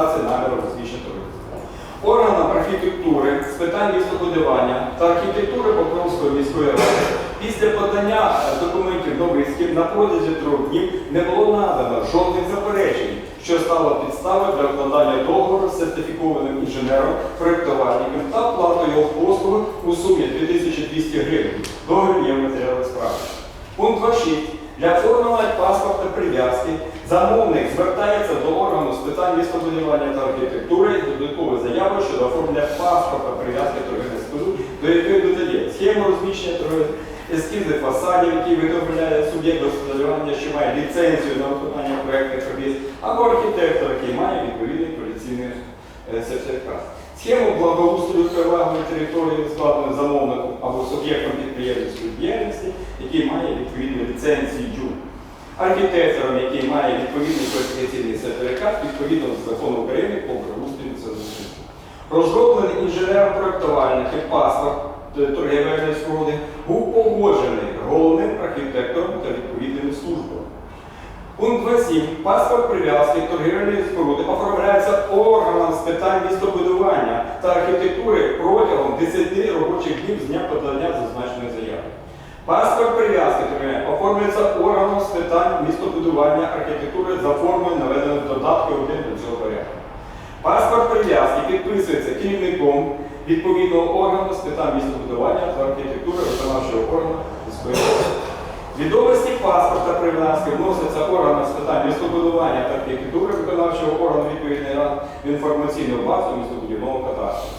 реалізації наміру розміщення товариства. Органам архітектури з питань містобудування та архітектури Покровської міської ради після подання е, документів до висків на протязі трьох днів не було надано жодних заперечень, що стало підставою для укладання договору з сертифікованим інженером, проєктувальником та оплатою його послуги у сумі 2200 гривень. Договір є в матеріалах справи. Пункт 2.6. Для оформлення паспорта прив'язки замовник звертається до органу з питань містобудування та архітектури з додатковою заявою щодо оформлення паспорта прив'язки торгівельних споруд, до якої додає схему розміщення торгівельних ескізи фасадів, які виготовляє суб'єкт господарювання, що має ліцензію на виконання проєктних робіт, або архітектор, який має відповідний поліційний е, сертифікат. Схему благоустрою привабної території складеної замовником або суб'єктом підприємницької діяльності, який має відповідну ліцензію. Архітектором, який має відповідний кваліфікаційний сертифікат відповідно до закону України по благоустрій ліцензії. Розроблений інженером-проєктувальником паспорт е, торгівельної споруди був погоджений головним архітектором та відповідними службами. Пункт 2.7. Паспорт прив'язки торгівельної споруди оформляється органом з питань містобудування та архітектури протягом 10 робочих днів з дня подання зазначеної заяви. Паспорт прив'язки оформлюється органом з питань містобудування архітектури за формою наведеної додатки 1 до цього порядку. Паспорт прив'язки підписується керівником відповідного органу з питань містобудування та архітектури виконавчого органу міської. Відомості паспорта прив'язки вносяться органам з питань містобудування та архітектури виконавчого органу відповідної ради в інформаційну базу містобудівного кадастру.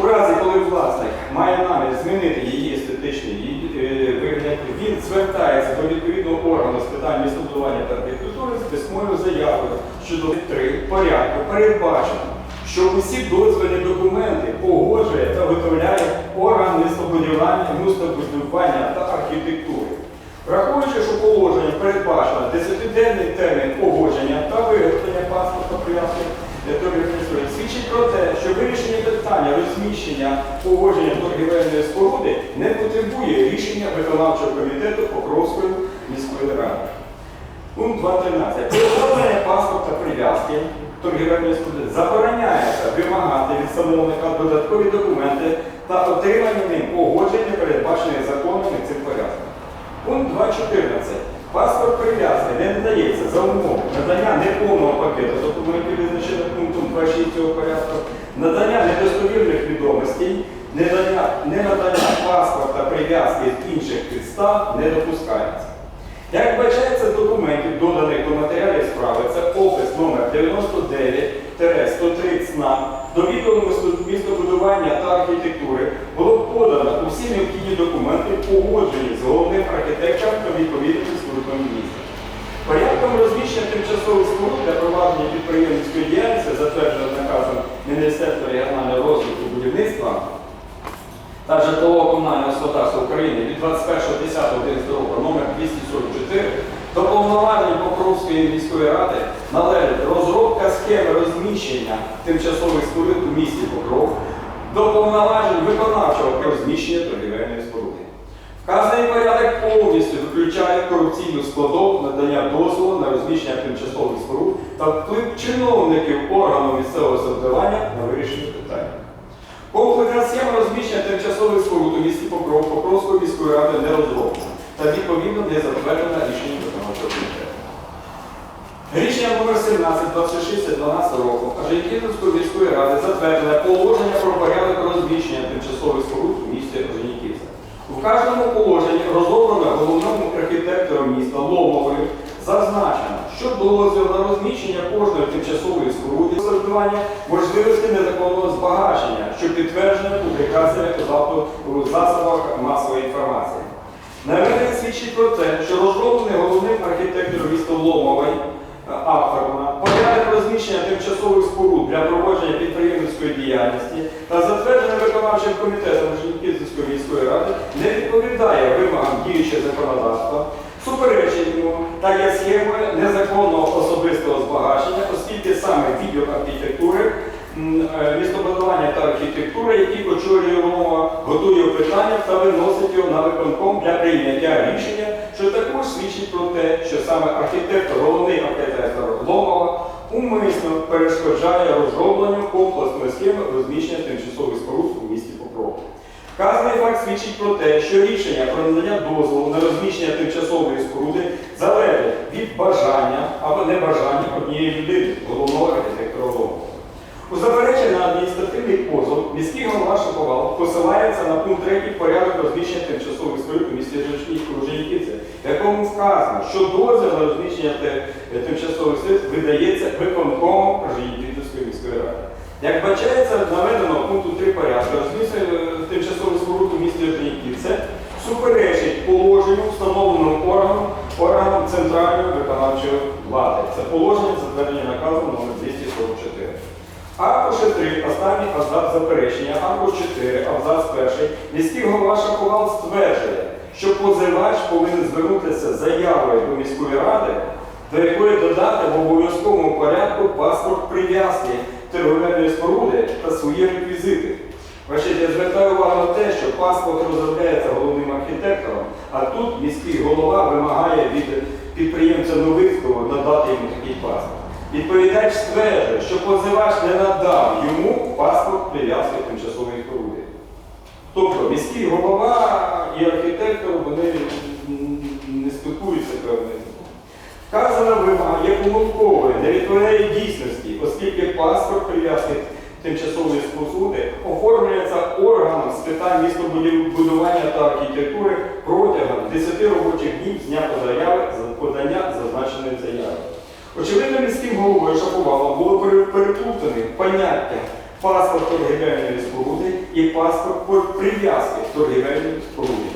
У разі, коли власник має намір змінити її естетичний е, вигляд, він звертається до відповідного органу з питань містобудування та архітектури з письмовою заявою щодо три порядку передбачено, що усі дозвільні документи погоджує та виготовляє орган містобудування, містобудування та архітектури. Враховуючи, що положення передбачено 10-денний термін погодження та виготовлення паспорта прив'язки торгівельної споруди, свідчить про те, що вирішення питання розміщення погодження торгівельної споруди не потребує рішення виконавчого комітету Покровської міської ради. Пункт 2.13. При оформленні паспорта прив'язки торгівельної споруди забороняється вимагати від замовника додаткові документи та отримання ним погодження, передбачених законом і цим порядком. Пункт 2.14. Паспорт прив'язки не надається за умови надання неповного пакету документів, визначених пунктом 2.6 цього порядку, надання недостовірних відомостей, надання, ненадання паспорта прив'язки з інших підстав не допускається. Як вбачається документів, доданих до матеріалів справи, це опис номер 99-130 НА до відділу місто- містобудування та архітектури було подано усі необхідні документи, погоджені з головним архітектором та відповідним службами міністра. Порядком розміщення тимчасових споруд для провадження підприємницької діяльності, затвердженого наказом Міністерства регіонального розвитку будівництва та житлового комунального господарства України від 21.10.11 року номер 244 до повноважень Покровської міської ради належить розробка схеми розміщення тимчасових споруд у місті Покров до повноважень виконавчого розміщення торгівельної споруди. Вказаний порядок повністю виключає корупційну складову надання дозволу на розміщення тимчасових споруд та вплив чиновників органу місцевого самоврядування на вирішення питання. Комплексна схема розміщення тимчасових споруд у місті Покров Покровської міської ради не розроблена та відповідно не затверджена рішенням виконавчого комітету. Рішення номер 17 26 12 року Орджоніківської міської ради затверджене положення про порядок розміщення тимчасових споруд у місті Орджоніківська. У кожному положенні розроблено головному архітектором міста Ломовою зазначено, що дозвіл на розміщення кожної тимчасової споруди сортування можливості незаконного збагачення, що підтверджено публікаціями у засобах- масової інформації. Наведення свідчить про те, що розроблений головним архітектором міста Ломовий автором. Порядок розміщення тимчасових споруд для проводження підприємницької діяльності та затвердження виконавчим комітетом Жінківської міської ради не відповідає вимогам діючого законодавства, суперечить йому так як схемою незаконного особистого збагачення, оскільки саме відділ архітектури Е, містобудування та архітектури, який умова, готує питання та виносить його на виконком для прийняття рішення, що також свідчить про те, що саме архітектор, головний архітектор Ломова умисно перешкоджає розробленню комплексної схеми розміщення тимчасових споруд у місті Покров. Вказаний факт свідчить про те, що рішення про надання дозволу на розміщення тимчасової споруди залежить від бажання або небажання однієї людини, головного архітектора Ломова. У запереченні на адміністративний позов міський голова Шаповал посилається на пункт 3 порядок розміщення тимчасових споруд у місті Жовчнівці, в якому вказано, що дозвіл на розміщення тимчасових споруд видається виконкомом Жовчнівської міської ради. Як бачається, наведено пункту 3 порядку розміщення е, тимчасових споруд у місті Жовчнівці суперечить положенню, встановленому органом, органом центральної виконавчої влади. Це положення затвердження наказом номер 244. Аркуш 3, останній абзац заперечення, аркуш 4, абзац 1, міський голова Шаповал стверджує, що позивач повинен звернутися з заявою до міської ради, до якої додати в обов'язковому порядку паспорт прив'язки торговельної споруди та свої реквізити. Ваше, я звертаю увагу на те, що паспорт розробляється головним архітектором, а тут міський голова вимагає від підприємця Новицького надати йому такий паспорт. Відповідач стверджує, що позивач не надав йому паспорт прив'язки тимчасової споруди. Тобто міський голова і архітектор вони не спілкуються певним. Вказана вимога є помилковою, не відповідає дійсності, оскільки паспорт прив'язки тимчасової споруди оформлюється органом з питань містобудування та архітектури протягом 10 робочих днів з дня за подання заяви. Очевидно, міським головою Шаповалом було пере- переплутане поняття паспорт торгівельної споруди і паспорт прив'язки торгівельної споруди.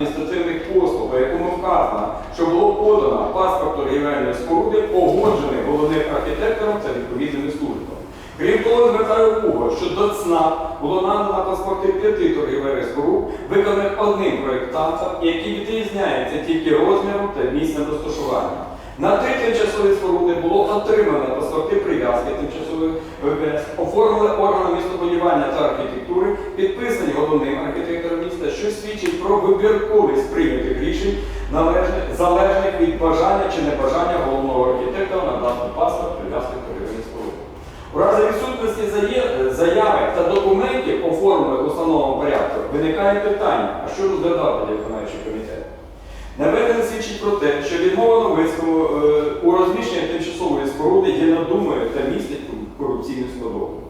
адміністративних послуг, по якому вказано, що було подано паспорт торгівельної споруди, погоджений головним архітектором та відповідними службами. Крім того, звертаю увагу, що до ЦНАП було надано паспорти п'яти торгівельних споруд, виконаних одним проєктантом, які відрізняються тільки розміром та місцем розташування. На три тимчасові споруди було отримано паспорти прив'язки тимчасових ВПС, оформили органи містобудування та архітектури, підписані головним архітектором міста, що свідчить про вибірковість прийнятих рішень, залежних від бажання чи небажання головного архітектора надати паспорт прив'язки. У разі відсутності заяви та документів, оформлених у встановленому порядку, виникає питання, а що розглядав тоді виконавчий комітет? Наведення свідчить про те, що відмова Новицькому е, у розміщенні тимчасової споруди є надумою та містить корупційну складову.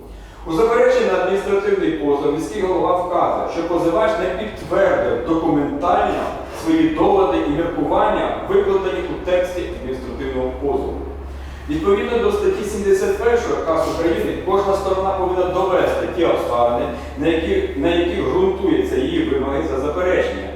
У запереченні на адміністративний позов міський голова вказує, що позивач не підтвердив документально свої доводи і міркування, викладені у тексті адміністративного позову. Відповідно до статті 71 КАС України, кожна сторона повинна довести ті обставини, на яких на які ґрунтуються її вимоги за заперечення.